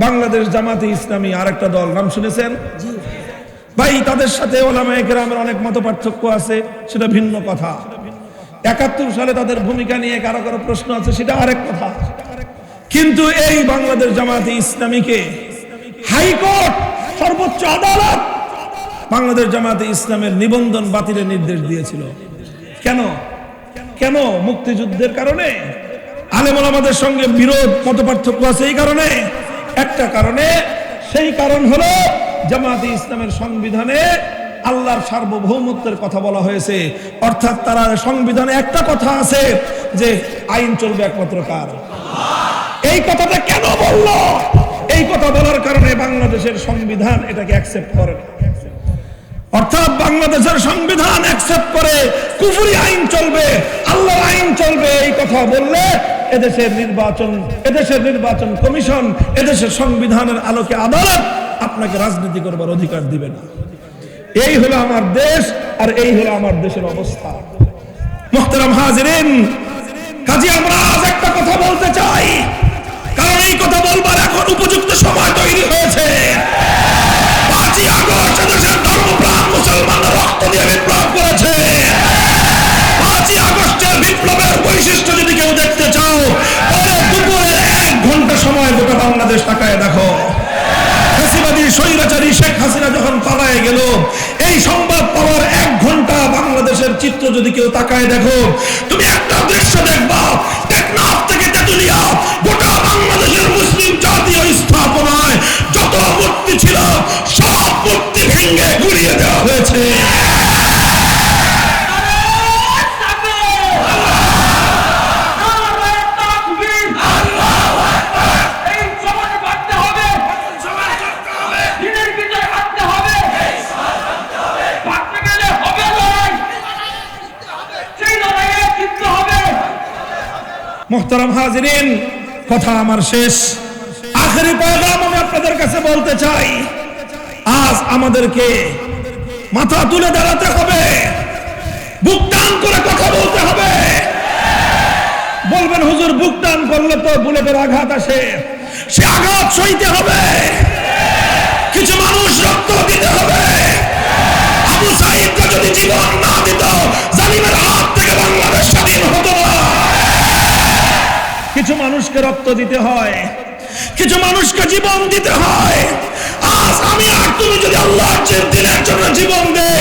বাংলাদেশ জামাতে ইসলামী আরেকটা দল নাম শুনেছেন? ভাই তাদের সাথে ওলামায়ে কেরামের অনেক মত পার্থক্য আছে সেটা ভিন্ন কথা। একাত্তর সালে তাদের ভূমিকা নিয়ে কারও কারও প্রশ্ন আছে সেটা আরেক কথা। কিন্তু এই বাংলাদেশ জামাতে ইসলামীকে হাইকোর্ট সর্বোচ্চ আদালত বাংলাদেশ জামাতে ইসলামের নিবন্ধন বাতিলের নির্দেশ দিয়েছিল। কেন? কেন মুক্তিযুদ্ধের কারণে? আলেমন আমাদের সঙ্গে বিরোধ মত পার্থক্য আছে এই কারণে? একটা কারণে, সেই কারণ হলো জামাতে ইসলামের সংবিধানে আল্লাহর সার্বভৌমত্বের কথা বলা হয়েছে। অর্থাৎ তারা সংবিধানে একটা কথা আছে যে আইন চলবে একমাত্র কার। এই কথাটা কেন বলল? এই কথা বলার কারণে বাংলাদেশের সংবিধান এটাকে অ্যাকসেপ্ট করে না। অর্থাৎ বাংলাদেশের সংবিধান অ্যাকসেপ্ট করে, কুফুরি আইন চলবে আল্লাহ আইন চলবে, এই কথা বললে এদেশের নির্বাচন এদেশের নির্বাচন কমিশন, এদেশের সংবিধানের আলোকে আদালত আপনাকে রাজনীতি করবার অধিকার দিবে না। এই হলো আমার দেশ আর এই হলো আমার দেশের অবস্থা। মোহতারাম হাজিরিন, কাজে আমরা আজ একটা কথা বলতে চাই। কারণ এই কথা বলবার এখন উপযুক্ত সময় তৈরি হয়েছে। পাঁচই আগস্ট দেশের ধর্মপ্রাণ মুসলমানরা রক্ত দিয়ে বিপ্লব করেছে। তাকায় দেখো। ফ্যাসিবাদী স্বৈরাচারী শেখ হাসিনা যখন পালায় গেল, এই সংবাদ পাওয়ার এক ঘণ্টা বাংলাদেশের চিত্র যদি কেউ তাকায় দেখো, তুমি একটা দৃশ্য দেখবা হাজিরিন, কথা আমার শেষ। আখেরি পয়গাম আমি আপনাদের কাছে বলতে চাই, আজ আমাদেরকে মাথা তুলে দাঁড়াতে হবে, বুক করে কথা বলতে হবে। বলবেন, হুজুর, বুক টান করলে তো বুলেটের আঘাত আসে, সে আঘাত সইতে হবে। কিছু মানুষ রক্ত দিতে হবে। আবু সাহিদকে যদি জীবন না দিত, জালিমের হাত থেকে বাংলাদেশ স্বাধীন না কিছু মানুষকে রক্ত দিতে হয়। কিছু মানুষকে জীবন দিতে হয়। আজ আমি আর তুমি যদি আল্লাহ দিনের জন্য জীবন দেই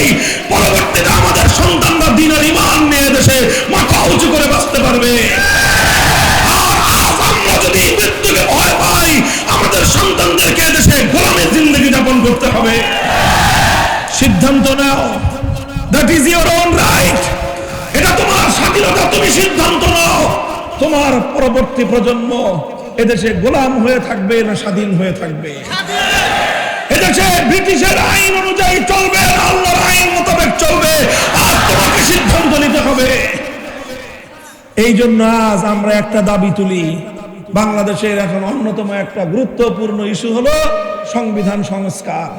তোমার পরবর্তী প্রজন্ম এদেশে গোলাম হয়ে থাকবে না স্বাধীন হয়ে থাকবে? এদেশে ব্রিটিশের আইন অনুযায়ী চলবে, আল্লাহর আইন মোতাবেক চলবে আজ তোমাকে সিদ্ধান্ত নিতে হবে। এই জন্য আজ আমরা একটা দাবি তুলি। বাংলাদেশের এখন অন্যতম একটা গুরুত্বপূর্ণ ইস্যু হলো সংবিধান সংস্কার।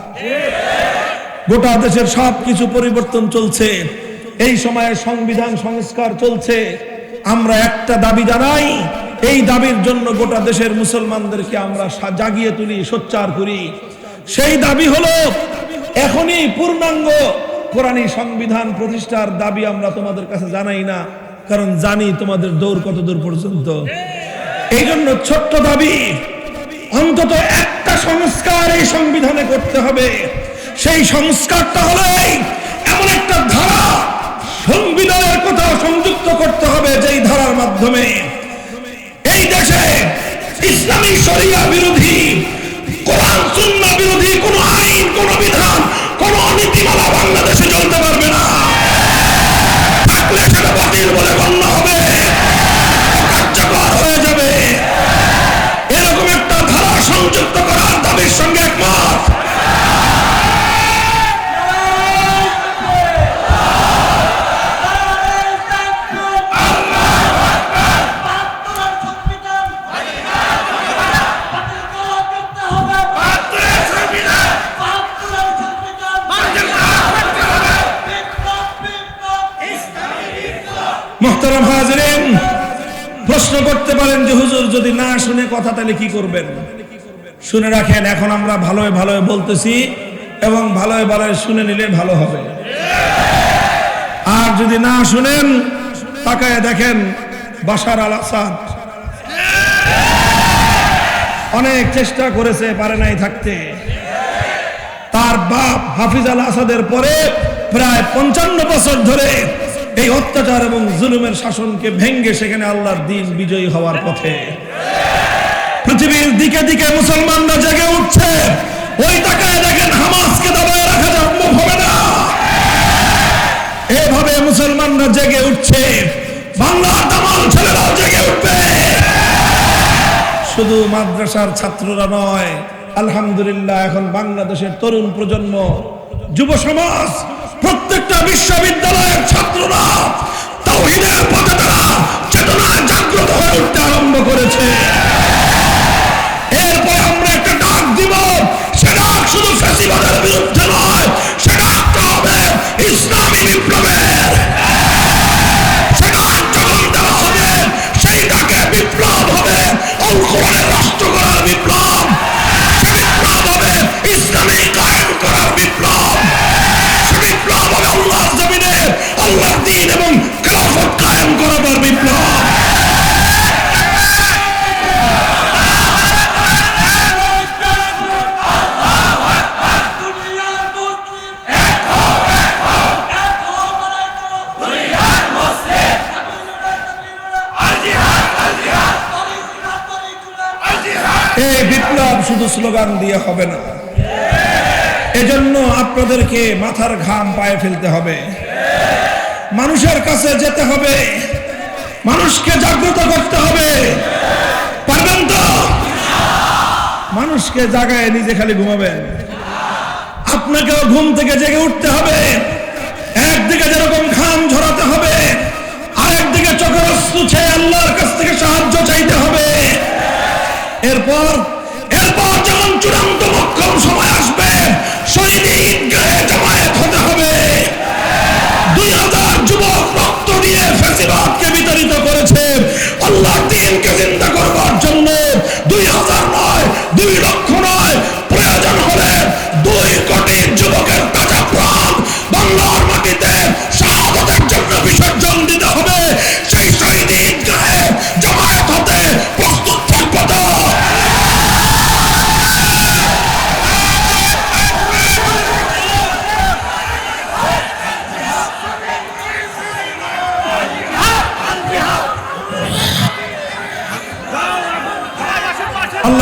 গোটা দেশের সব কিছু পরিবর্তন চলছে। এই সময়ে সংবিধান সংস্কার চলছে। আমরা একটা দাবি জানাই, এই দাবির জন্য গোটা দেশের মুসলমানদেরকে আমরা জাগিয়ে তুলি, সোচ্চার করি। সেই দাবি হলো, এখনই পূর্ণাঙ্গ কোরআনী সংবিধান প্রতিষ্ঠার দাবি আমরা তোমাদের কাছে জানাই না, কারণ জানি তোমাদের দৌড় কত দূর পর্যন্ত। এই জন্য ছোট্ট দাবি, অন্তত একটা সংস্কার এই সংবিধানে করতে হবে। সেই সংস্কারটা হলো এমন একটা ধারা সংবিধানের কথা সংযুক্ত করতে হবে যেই ধারার মাধ্যমে। এই দেশে ইসলামী শরিয়া বিরোধী মোহতারাম হাজরেন, প্রশ্ন করতে পারেন যে হুজুর যদি না শুনে কথা তাহলে কি করবেন? শুনে রাখেন, এখন আমরা ভালোই ভালোই বলতেছি এবং ভালোই ভালোয় শুনে নিলে ভালো হবে। আর যদি না শুনেন, তাকায় দেখেন বাসার আল আসাদ। অনেক চেষ্টা করেছে, পারে নাই থাকতে। তার বাপ হাফিজ আল আসাদের পরে প্রায় পঞ্চান্ন বছর ধরে এই অত্যাচার এবং জুলুমের শাসনকে ভেঙ্গে সেখানে আল্লাহর দিন বিজয়ী হওয়ার পথে। পৃথিবীর দিকে দিকে মুসলমানরা জেগে উঠছে। ওই তাকায় দেখেন হামাসকে দাবায় রাখা সম্ভব হবে না। এভাবে মুসলমানরা জেগে উঠছে। বাংলার দামাল ছেলেরাও জেগে উঠবে। শুধু মাদ্রাসার ছাত্ররা নয়, আলহামদুলিল্লাহ এখন বাংলাদেশের তরুণ প্রজন্ম, যুব সমাজ প্রত্যেকটা বিশ্ববিদ্যালয়ের ছাত্ররা তাহিদের পথে তারা চেতনায় জাগ্রত হয়ে উঠতে আরম্ভ করেছে। শুধু স্লোগান দিয়ে হবে না। এজন্য আপনাদেরকে মাথার ঘাম পায়ে ফেলতে হবে। মানুষের কাছে যেতে হবে। মানুষকে জাগ্রত করতে হবে। পারবেন তো? মানুষকে জাগায় নিজে খালি ঘুমাবেন। আপনাকেও ঘুম থেকে জেগে উঠতে হবে। একদিকে যেরকম ঘাম ঝরাতে হবে, আরেকদিকে চোখের ছেয়ে আল্লাহর কাছ থেকে সাহায্য চাইতে হবে। এরপর বিতাড়িত করেছে।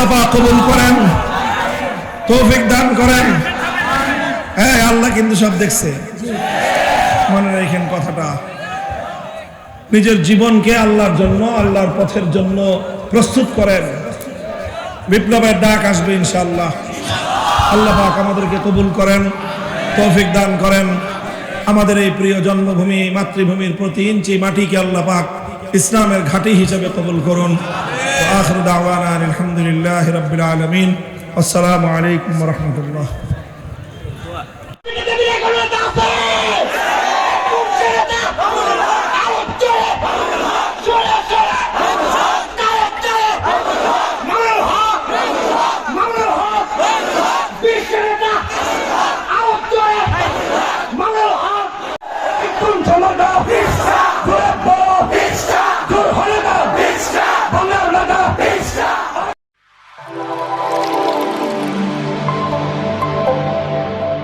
কবুল করেন, তৌফিক দান করেন। হ্যাঁ আল্লাহ কিন্তু সব দেখছে। মনে রাখেন কথাটা। নিজের জীবনকে আল্লাহর জন্য, আল্লাহর পথের জন্য প্রস্তুত করেন। বিপ্লবের ডাক আসবে ইনশাআল্লাহ। আল্লাহ পাক আমাদেরকে কবুল করেন, তৌফিক দান করেন। আমাদের এই প্রিয় জন্মভূমি, মাতৃভূমির প্রতি ইঞ্চি মাটিকে আল্লাহ পাক ইসলামের ঘাঁটি হিসেবে কবুল করুন। আখর দাওয়ানা আলহামদুলিল্লাহ রবিল আলমিন। আসসালামু আলাইকুম রহমতুল্লাহ।